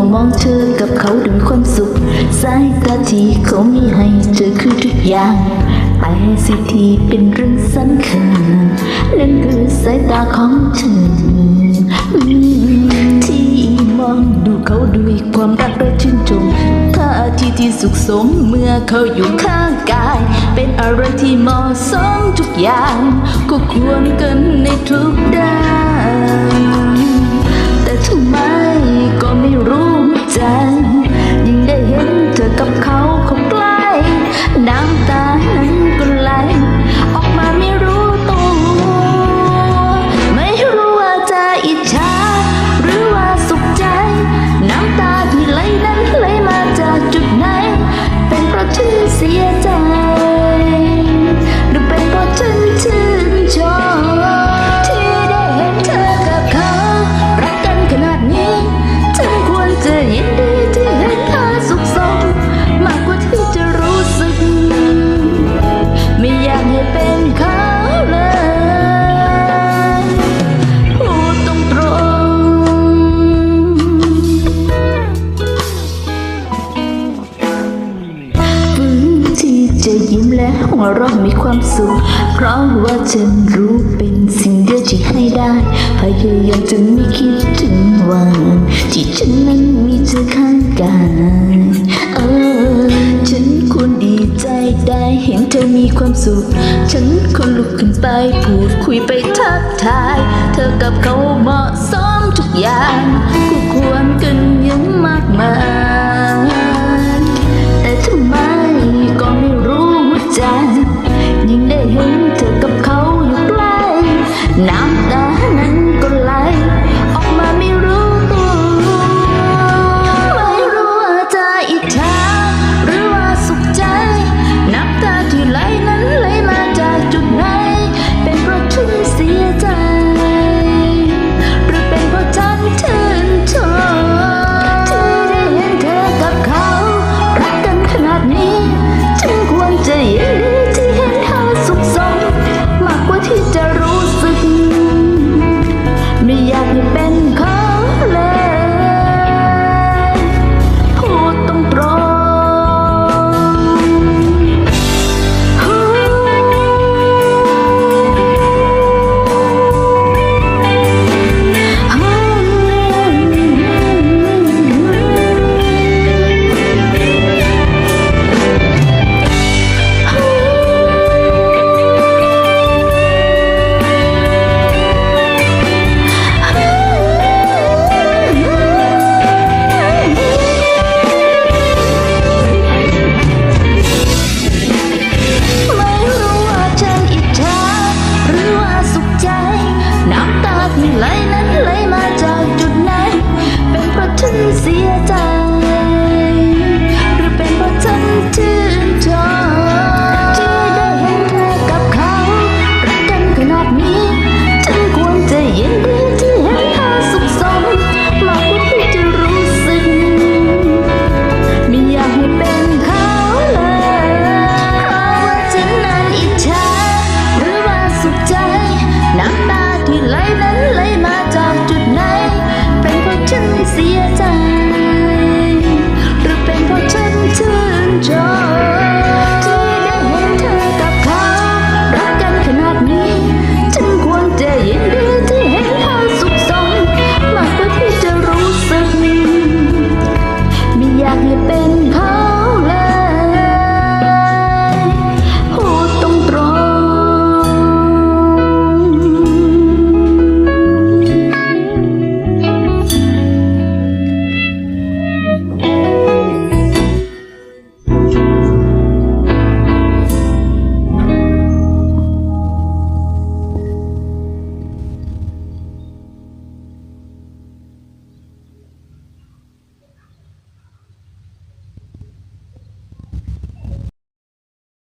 ก็มองเธอกับเขาด้วยความสุข สายตาที่เขามีให้เธอคือทุกอย่าง แต่สิทีเป็นเรื่องสำคัญนั่นคือสายตาของเธอ ที่มองดูเขาด้วยความรักและชื่นชมท่าทีที่สุขสมเมื่อเขาอยู่ข้างกาย เป็นอะไรที่เหมาะสมทุกอย่าง ก็ควรกันในทุกด้าน ความสุข เพราะว่าฉันรู้เป็นสิ่งเดียวที่ให้ได้ พยายามจะไม่คิดถึงวันที่ฉันนั้นมีเธอข้างกายเออฉันควรดีใจได้เห็นเธอมีความสุข ฉันควรลุกขึ้นไปพูดคุยไปทักทาย เธอกับเขาเหมาะสมทุกอย่าง been called เสียใจ หรือเป็นเพราะฉันชื่นชม